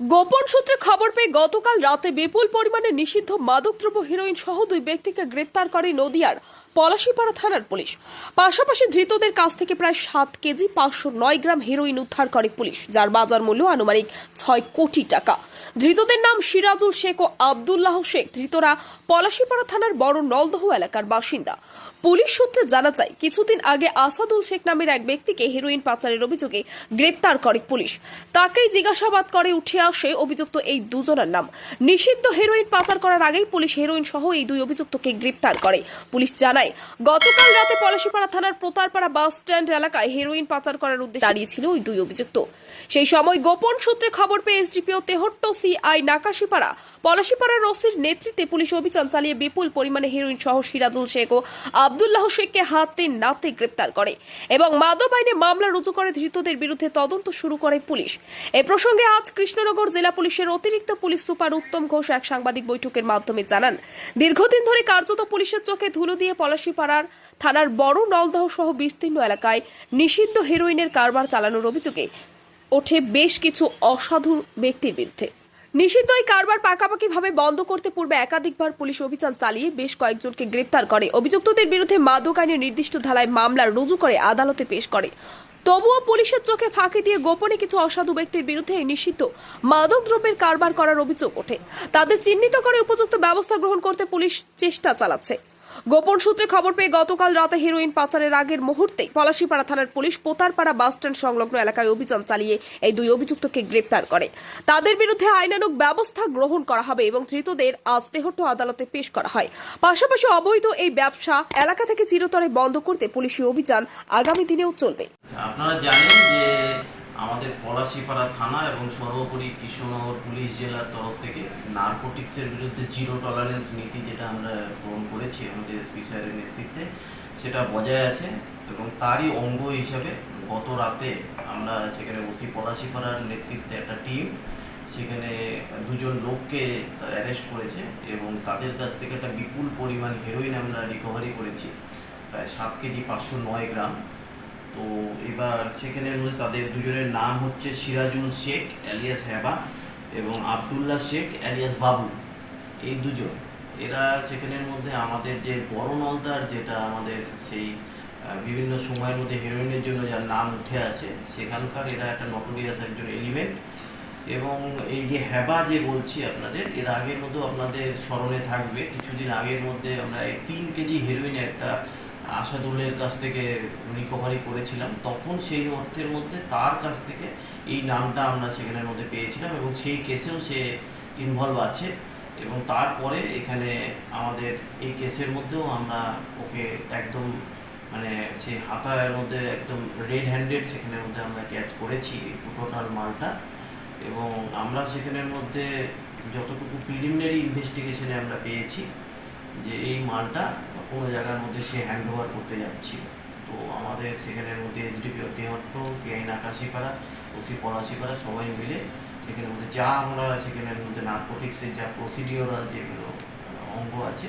গোপন সূত্রে খবর পেয়ে গতকাল রাতে বিপুল পরিমাণে নিষিদ্ধ মাদকদ্রব্য, হিরোইন সহ দুই ব্যক্তিকে গ্রেপ্তার করে নদিয়ার পলাশীপাড়া থানার পুলিশ। পাশাপাশি ধৃতদের কাছ থেকে প্রায় সাত কেজি পাঁচশো নয় গ্রাম হেরোইন উদ্ধার করে পুলিশ, যার বাজার মূল্য আনুমানিক ছয় কোটি টাকা। ধৃতদের নাম সিরাজুল শেখ ও আবদুল্লাহ শেখ। ধৃতরা পলাশীপাড়া থানার বড় নলদহ এলাকার বাসিন্দা। পুলিশ সূত্রে জানা যায়, কিছুদিন আগে আসাদুল শেখ নামের এক ব্যক্তিকে হেরোইন পাচারের অভিযোগে গ্রেপ্তার করে পুলিশ। তাকেই জিজ্ঞাসাবাদ করে উঠে আসে অভিযুক্ত এই দুজনের নাম। নিষিদ্ধ হেরোইন পাচার করার আগেই পুলিশ হেরোইন সহ এই দুই অভিযুক্তকে গ্রেপ্তার করে। পুলিশ জানায় গতকাল রাতে পলাশীপাড়া থানার প্রতারপাড়া বাস স্ট্যান্ড এলাকায় হেরোইন পাচার করার উদ্দেশ্যে দাঁড়িয়েছিল ওই দুই অভিযুক্ত। সেই সময় গোপন সূত্রে খবর পেয়ে এসডিপিও তেহট্ট সিআই নাকাশিপাড়া, পলাশীপাড়ার ওসির নেতৃত্বে পুলিশ অভিযান চালিয়ে বিপুল পরিমাণে হেরোইন সহ সিরাজুল শেখ ও আবদুল্লাহ শেখকে হাতে নাতে গ্রেপ্তার করে এবং মাদক আইনে মামলা রুজু করে ধৃতদের বিরুদ্ধে তদন্ত শুরু করে পুলিশ। এ প্রসঙ্গে আজ কৃষ্ণনগর জেলা পুলিশের অতিরিক্ত পুলিশ সুপার উত্তম ঘোষ এক সাংবাদিক বৈঠকের মাধ্যমে জানান, দীর্ঘদিন ধরে কার্যত পুলিশের চোখে ধুলো দিয়ে পলাশীপাড়ার থানার বড় নলদহ সহ বিস্তীর্ণ এলাকায় নিষিদ্ধ হেরোইনের কারবার চালানোর অভিযোগে ওঠে বেশ কিছু অসাধু ব্যক্তির বিরুদ্ধে। নিষিদ্ধ এই কারবার পাকাপাকিভাবে বন্ধ করতে পূর্বে একাধিকবার পুলিশ অভিযান চালিয়ে বেশ কয়েকজনকে গ্রেপ্তার করে। অভিযুক্তদের বিরুদ্ধে মাদক আইনের নির্দিষ্ট ধারায় মামলা রুজু করে আদালতে পেশ করে। তবুও পুলিশের চোখে ফাঁকি দিয়ে গোপনে কিছু অসাধু ব্যক্তির বিরুদ্ধে নিষিদ্ধ মাদক দ্রব্যের কারবার করার অভিযোগ ওঠে। তাদের চিহ্নিত করে উপযুক্ত ব্যবস্থা গ্রহণ করতে পুলিশ চেষ্টা চালাচ্ছে। গোপন সূত্রে খবর পেয়ে গতকাল রাতে হেরোইন পাচারের আগের মুহূর্তে পলাশীপাড়া থানার পুলিশ পোতারপাড়া বাস স্ট্যান্ড সংলগ্ন এলাকায় অভিযান চালিয়ে এই দুই অভিযুক্তকে গ্রেপ্তার করে। তাদের বিরুদ্ধে আইনানুগ ব্যবস্থা গ্রহণ করা হবে এবং ধৃতদের আজ তেহট্ট আদালতে পেশ করা হয়। পাশাপাশি অবৈধ এই ব্যবসা এলাকা থেকে চিরতরে বন্ধ করতে পুলিশি অভিযান আগামী দিনেও চলবে। আপনারা জানেন যে পলাশীপাড়া থানা এবং সর্বোপরি কৃষ্ণনগর পুলিশ জেলার তরফ থেকে নার্কোটিক্সের বিরুদ্ধে জিরো টলারেন্স নীতি যেটা আমরা গ্রহণ করেছি আমাদের এসপি স্যারের নেতৃত্বে, সেটা বজায় আছে এবং তারই অঙ্গ হিসাবে গত রাতে আমরা সেখানে ওসি পলাশীপাড়ার নেতৃত্বে একটা টিম সেখানে দুজন লোককে অ্যারেস্ট করেছে এবং তাদের কাছ থেকে একটা বিপুল পরিমাণ হেরোইন আমরা রিকভারি করেছি, প্রায় সাত কেজি পাঁচশো নয় গ্রাম। তো এবার সেখানের মধ্যে তাদের দুজনের নাম হচ্ছে সিরাজুল শেখ অ্যালিয়াস হেবা এবং আবদুল্লাহ শেখ অ্যালিয়াস বাবু, এই দুজন। এরা সেখানের মধ্যে আমাদের যে বড় নলদার যেটা আমাদের সেই বিভিন্ন সময়ের মধ্যে হিরোইনের জন্য যার নাম উঠে আছে সেখানকার এরা একটা নটোরিয়াস একজন এলিমেন্ট এবং এই যে হ্যাবা যে বলছি আপনাদের, এর আগের মধ্যেও আপনাদের স্মরণে থাকবে, কিছুদিন আগের মধ্যে আমরা এই তিন কেজি হেরোইন একটা আসাদুলের কাছ থেকে রিকভারি করেছিলাম। তখন সেই অর্থের মধ্যে তার কাছ থেকে এই নামটা আমরা সেখানের মধ্যে পেয়েছিলাম এবং সেই কেসেও সে ইনভলভ আছে এবং তারপরে এখানে আমাদের এই কেসের মধ্যেও আমরা ওকে একদম মানে সেই হাতার মধ্যে একদম রেড হ্যান্ডেড সেখানের মধ্যে আমরা ক্যাচ করেছি টোটাল মালটা এবং আমরা সেখানের মধ্যে যতটুকু প্রিলিমিনারি ইনভেস্টিগেশনে আমরা পেয়েছি যে এই মালটা কোনো জায়গার মধ্যে সে হ্যান্ড ওভার করতে যাচ্ছিল। তো আমাদের সেখানের মধ্যে SDP Tehatta CI Nakashipara OC Palashipara সবাই মিলে সেখানের মধ্যে যা আমরা সেখানের মধ্যে নার্কোটিক্সের যা প্রসিডিওরাল যেগুলো অঙ্গ আছে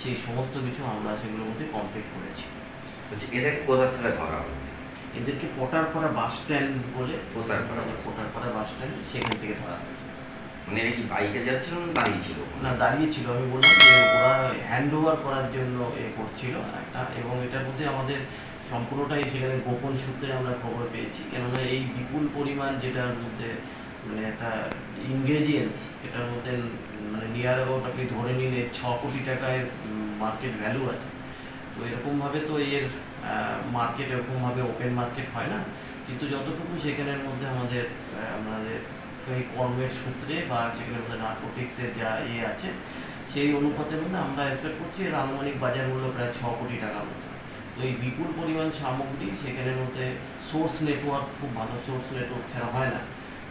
সেই সমস্ত কিছু আমরা সেগুলোর মধ্যে কমপ্লিট করেছি। বলছি এদেরকে কোথা থেকে ধরা হবে এদেরকে পটারপাড়া বাস স্ট্যান্ড বলে পোতারপাড়া পটারপাড়া বাস স্ট্যান্ড সেখান থেকে ধরা হয়েছে। মানে এরা কি বাইকে যাচ্ছিল না দাঁড়িয়ে ছিল না দাঁড়িয়ে ছিল আমি বললাম যে ওরা হ্যান্ড ওভার করার জন্য এ করছিল একটা এবং এটার মধ্যে আমাদের সম্পূর্ণটাই সেখানে গোপন সূত্রে আমরা খবর পেয়েছি। কেননা এই বিপুল পরিমাণ যেটার মধ্যে মানে একটা ইনগ্রেডিয়েন্টস এটার মধ্যে মানে নিয়ার অ্যাবাউট আপনি ধরে নিলে ছ কোটি টাকায় মার্কেট ভ্যালু আছে। তো এরকমভাবে তো এর মার্কেট এরকমভাবে ওপেন মার্কেট হয় না। কিন্তু যতটুকু সেখানের মধ্যে আমাদের আমাদের এই কর্মের সূত্রে বা সেখানের মধ্যে নার্কোটিক্সের যা ইয়ে আছে, সেই অনুপাতের মধ্যে আমরা এক্সপেক্ট করছি এর আনুমানিক বাজার মূল্য প্রায় ছ কোটি টাকার মতো। তো এই বিপুল পরিমাণ সামগ্রী সেখানের মধ্যে সোর্স নেটওয়ার্ক খুব ভালো সোর্স নেটওয়ার্ক ছাড়া হয় না।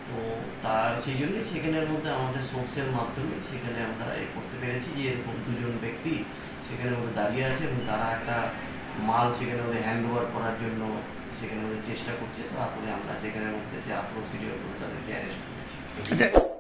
তো তা, সেই জন্যই সেখানের মধ্যে আমাদের সোর্সের মাধ্যমে সেখানে আমরা এ করতে পেরেছি যে এরকম দুজন ব্যক্তি সেখানের মধ্যে দাঁড়িয়ে আছে এবং তারা একটা মাল সেখানে ওদের হ্যান্ড ওভার করার জন্য সেখানে ওদের চেষ্টা করছে, তারপরে আমরা সেখানের মধ্যে যা প্রসিডিওর করে তাদেরকে অ্যারেস্ট করেছি। আচ্ছা